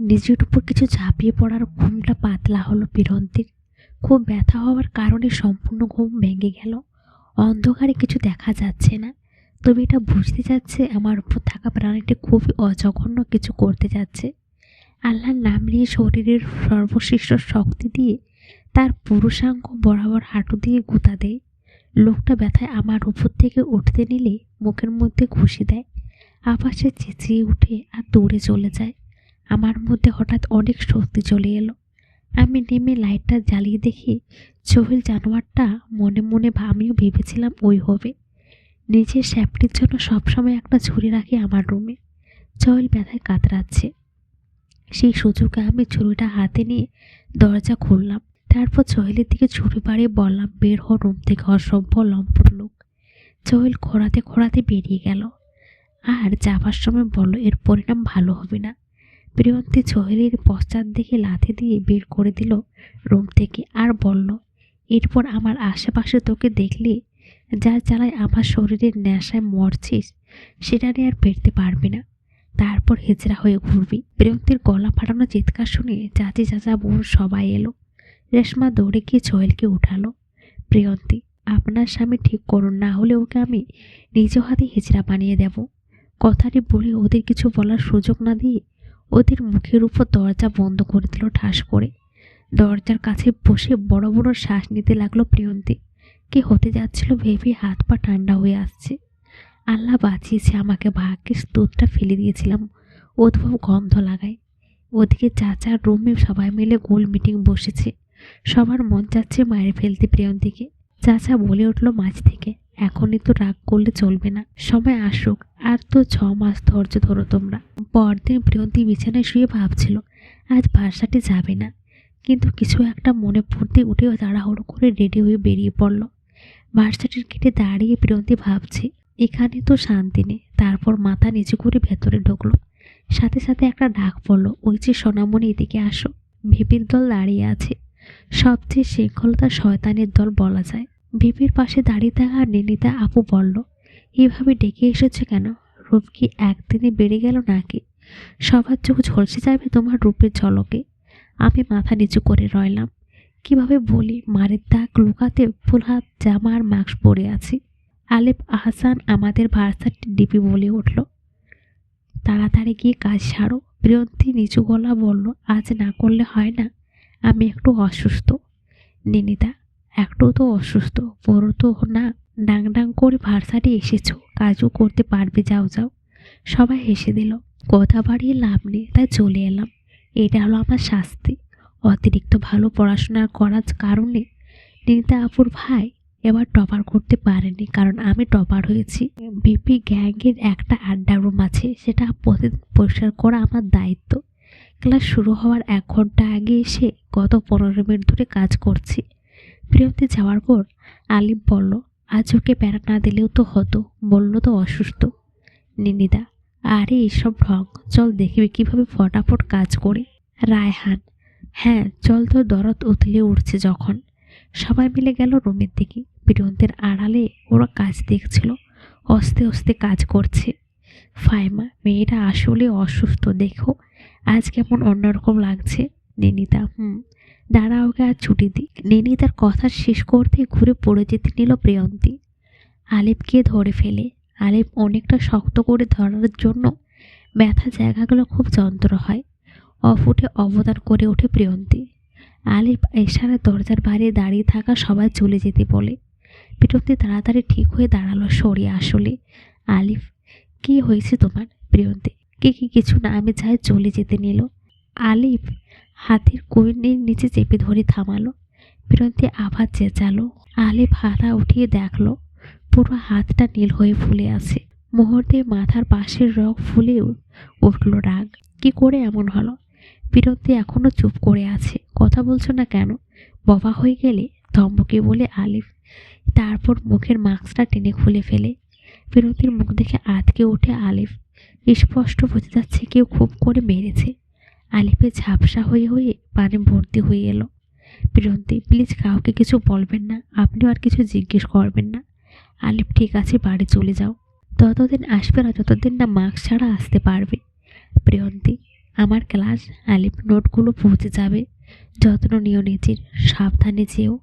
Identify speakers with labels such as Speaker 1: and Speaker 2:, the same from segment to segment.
Speaker 1: নিজের উপর কিছু ঝাঁপিয়ে পড়ার ঘুমটা পাতলা হলো পিরন্তির। খুব ব্যথা হওয়ার কারণে সম্পূর্ণ ঘুম ভেঙে গেল। অন্ধকারে কিছু দেখা যাচ্ছে না। তবে এটা বুঝতে যাচ্ছে আমার উপর থাকা প্রাণীটি খুবই অজঘন্য কিছু করতে যাচ্ছে। আল্লাহর নাম নিয়ে শরীরের সর্বশ্রেষ্ঠ শক্তি দিয়ে তার পুরুষাঙ্গ বরাবর হাঁটু দিয়ে গুঁতা দেয়। লোকটা ব্যথায় আমার উপর থেকে উঠতে নিলে মুখের মধ্যে ঘুষি দেয়। আবার সে চেঁচিয়ে উঠে আর দৌড়ে চলে যায়। আমার মধ্যে হঠাৎ অনেক শক্তি চলে এলো। আমি নেমে লাইটটা জ্বালিয়ে দেখি সোহেল জানোয়ারটা মনে মনে আমিও ভেবেছিলাম ওই হবে। নিজের স্যাপটির জন্য সবসময় একটা ছুরি রাখি আমার রুমে। সোহেল ব্যথায় কাতরাচ্ছে। সেই সুযোগে আমি ছুরিটা হাতে নিয়ে দরজা খুললাম। তারপর সোহেলের দিকে ছুরি বাড়িয়ে বললাম, বের হ রুম থেকে, অসভ্য, লম্পট লোক। সোহেল খোঁড়াতে খোঁড়াতে বেরিয়ে গেল। আর যাবার সময় বলল, এর পরিণাম ভালো হবে না। প্রিয়ন্তী সোহেলের পশ্চাৎ দিকে লাথি দিয়ে বের করে দিল রুম থেকে আর বলল, এরপর আমার আশেপাশে তোকে দেখলে যার জ্বালায় আমার শরীরের নেশায় মরছিস, সেটা নিয়ে আর ফিরতে পারবি না। তারপর হেজরা হয়ে ঘুরবি। প্রিয়ন্তীর গলা ফাটানো চিৎকার শুনে চাচি চাচা বোন সবাই এলো। রেশমা দৌড়ে গিয়ে সোহেলকে উঠালো। প্রিয়ন্তী, আপনার স্বামী ঠিক করুন, না হলে ওকে আমি নিজ হাতে হেজরা বানিয়ে দেব। কথাটি বলে ওদের কিছু বলার সুযোগ না দিয়ে ওদের মুখের উপর দরজা বন্ধ করে দিল ঠাস করে। দরজার কাছে বসে বড় বড় শ্বাস নিতে লাগল প্রিয়ন্তী। কি হতে যাচ্ছিল ভেবে হাত পা ঠান্ডা হয়ে আসছে। আল্লাহ বাঁচিয়েছে আমাকে ভাগ্যের দুধটা ফেলে দিয়েছিলাম উদ্ভব গন্ধ লাগায়। ওদিকে চাচার রুমে সবাই মিলে গোল মিটিং বসেছে। সবার মন চাচ্ছে মায়ের ফেলতে প্রিয়ন্তীকে। চাচা বলে উঠল মাছ থেকে। এখনই তো রাগ করলে চলবে না। সময় আসুক, আর তো ছ মাস ধৈর্য ধরো তোমরা। পরদিন প্রিয়ন্তী বিছানায় শুয়ে ভাবছিল, আজ ভাষাটি যাবে না। কিন্তু কিছু একটা মনে পড়তে উঠেও তাড়াহুড়ো করে রেডি হয়ে বেরিয়ে পড়ল। ভার্সাটির কেটে দাঁড়িয়ে প্রিয়ন্তী ভাবছে, এখানে তো শান্তি নেই। তারপর মাথা নিচু করে ভেতরে ঢুকলো। সাথে সাথে একটা ডাক পড়ল, ওই যে সোনামণি, এদিকে আসো। ভিপির দল দাঁড়িয়ে আছে। সবচেয়ে শৃঙ্খলতা শয়তানের দল বলা যায়। ভিপির পাশে দাঁড়িয়ে থাকা নিনিতা আপু বলল, এভাবে ডেকে এসেছে কেন? রূপ কি একদিনে বেড়ে গেল নাকি? সবার চোখ ঝলসে যাবে তোমার রূপের ঝলকে। আমি মাথা নিচু করে রইলাম। কীভাবে বলি, মারের দাগ লুকাতে ফুল হাত, জামা আর মাস্ক পরে আছি। আলেপ আহসান আমাদের ভার্সাটি ডিপি বলে উঠল। তাড়াতাড়ি গিয়ে কাজ সারো। প্রিয়ন্তী নিচু গলা বলল, আজ না করলে হয় না। আমি একটু অসুস্থ। নিনিতা একটু তো অসুস্থ বড় তো না, ডাং ডাং করে ভার্সাটি এসেছ, কাজও করতে পারবে, যাও যাও। সবাই হেসে দিল। কথা বাড়িয়ে লাভ নেই, তাই চলে এলাম। এটা হলো আমার শাস্তি। অতিরিক্ত ভালো পড়াশোনা করার কারণে নিনিতা আপুর ভাই এবার টপার করতে পারেনি, কারণ আমি টপার হয়েছি। বিপি গ্যাংয়ের একটা আড্ডা রুম আছে, সেটা প্রতিদিন পরিষ্কার করা আমার দায়িত্ব। ক্লাস শুরু হওয়ার এক ঘণ্টা আগে এসে গত পনেরো মিনিট ধরে কাজ করছি। প্রিয়তি যাওয়ার পর আলিফ বলল, আজ ওকে প্যারা না দিলেও তো হতো। বলল তো অসুস্থ। নিনিদা, আরে, এসব ঢং। চল দেখবি কীভাবে ফটাফট কাজ করে। রায়হান হ্যাঁ চল তো দরদ উতলে উঠছে যখন। সবাই মিলে গেল রুমের দিকে। প্রিয়ন্তের আড়ালে ওরা কাজ দেখছিল, অস্তে অস্তে কাজ করছে। ফাইমা, মেয়েরা আসলে অসুস্থ, দেখো। আজ কেমন অন্যরকম লাগছে। নিনিতা হুম দাঁড়া ওকে আর ছুটি দিক। নেনি তার কথা শেষ করতে ঘুরে পড়ে যেতে নিল প্রিয়ন্তী। আলিফকে ধরে ফেলে। আলিফ অনেকটা শক্ত করে ধরার জন্য ব্যথা জায়গাগুলো খুব যন্ত্র হয়। অফুটে অবদান করে ওঠে প্রিয়ন্তী। আলিফ এশারা দরজার বাইরে দাঁড়িয়ে থাকা সবাই চলে যেতে বলে। প্রিয়ন্তী তাড়াতাড়ি ঠিক হয়ে দাঁড়াল সরে আসলে। আলিফ কি হয়েছে তোমার প্রিয়ন্তী? কি কি, কিছু না, আমি চাই চলে যেতে নিল। আলিফ হাতের কোয়েনের নিচে চেপে ধরে থামালো প্রিয়ন্তী আবার চেঁচালো। আলিফ হাতা উঠিয়ে দেখল, পুরো হাতটা নীল হয়ে ফুলে আছে। মুহূর্তে মাথার পাশের রগ ফুলে উঠল রাগ। কি করে এমন হলো? বিরক্তি এখনও চুপ করে আছে, কথা বলছো না কেন? ববা হয়ে গেলে ধমকে বলে আলিফ, তারপর মুখের মাস্কটা টেনে খুলে ফেলে। বিরক্তির মুখ দেখে আটকে ওঠে আলিফ, স্পষ্ট বোঝা যাচ্ছে কেউ খুব করে মেরেছে। আলিফে ঝাপসা হয়ে হয়ে পানি ভর্তি হয়ে এলো। বিরন্তি, প্লিজ কাউকে কিছু বলবেন না, আপনিও আর কিছু জিজ্ঞেস করবেন না। আলিফ ঠিক আছে, বাড়ি চলে যাও। ততদিন আসবে না যতদিন না মাস্ক ছাড়া আসতে পারবে। প্রিয়ন্তী আমার ক্লাস, আলিপ, নোটগুলো পৌঁছে যাবে। যত্ন নিও নিজের, সাবধানে যেও।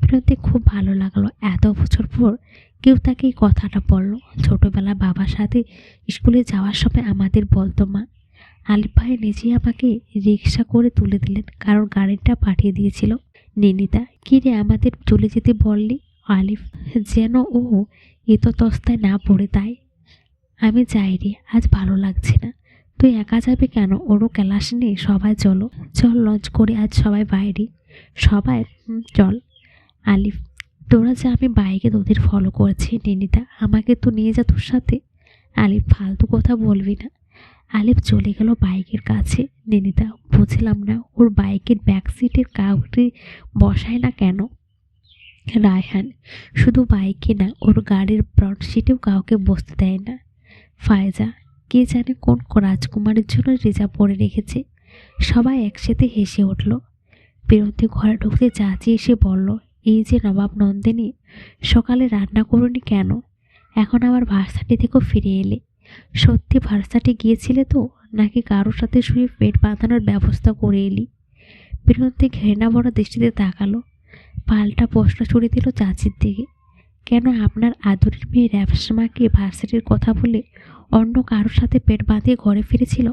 Speaker 1: বিরতি খুব ভালো লাগল। এত বছর পর কেউ তাকে এই কথাটা বলল। ছোটোবেলা বাবার সাথে স্কুলে যাওয়ার সময় আমাদের বলতো মা আলিফ ভাই নিজেই আমাকে রিক্সা করে তুলে দিলেন, কারণ গাড়িটা পাঠিয়ে দিয়েছিল। নিনিতা, কী রে আমাদের চলে যেতে বললি? আলিফ, যেন ও ইতস্তস্তায় না পড়ে তাই। আমি যাই রে, আজ ভালো লাগছে না। তুই একা যাবে কেন? ওরও ক্লাস নেই, সবাই চলো। চল লঞ্চ করে আজ সবাই বাইরে। সবাই চল। আলিফ, তোরা যে, আমি বাইকে তোদের ফলো করেছি। নিনিতা, আমাকে তো নিয়ে যা তোর সাথে। আলিফ, ফালতু কথা বলবি না। আলিফ চলে গেল বাইকের কাছে। নিনিতা, বুঝলাম না, ওর বাইকের ব্যাক সিটের কাউকে বসায় না কেন? রায়হান, শুধু বাইকে না, ওর গাড়ির ফ্রন্ট সিটেও কাউকে বসতে দেয় না। ফায়জা, কে জানে কোন রাজকুমারের জন্য রিজার্ভ পরে রেখেছে। সবাই একসাথে হেসে উঠল। বিরন্তি ঘরে ঢুকতে চাচি এসে বলল, এই যে নবাব নন্দিনী, সকালে রান্না করনি কেন? এখন আবার ভার্সাটি থেকেও ফিরে এলে। সত্যি ভার্সাটে গিয়েছিলে তো? নাকি কারোর সাথে শুয়ে পেট বাঁধানোর ব্যবস্থা করে এলি? বিনোদে ঘৃণা ভরা দৃষ্টিতে তাকালো। পাল্টা প্রশ্ন ছুড়ে দিল চাচির দিকে। কেন আপনার আদরের মেয়ে র্যাবসমাকে ভার্সাটির কথা বলে অন্য কারোর সাথে পেট বাঁধিয়ে ঘরে ফিরেছিল?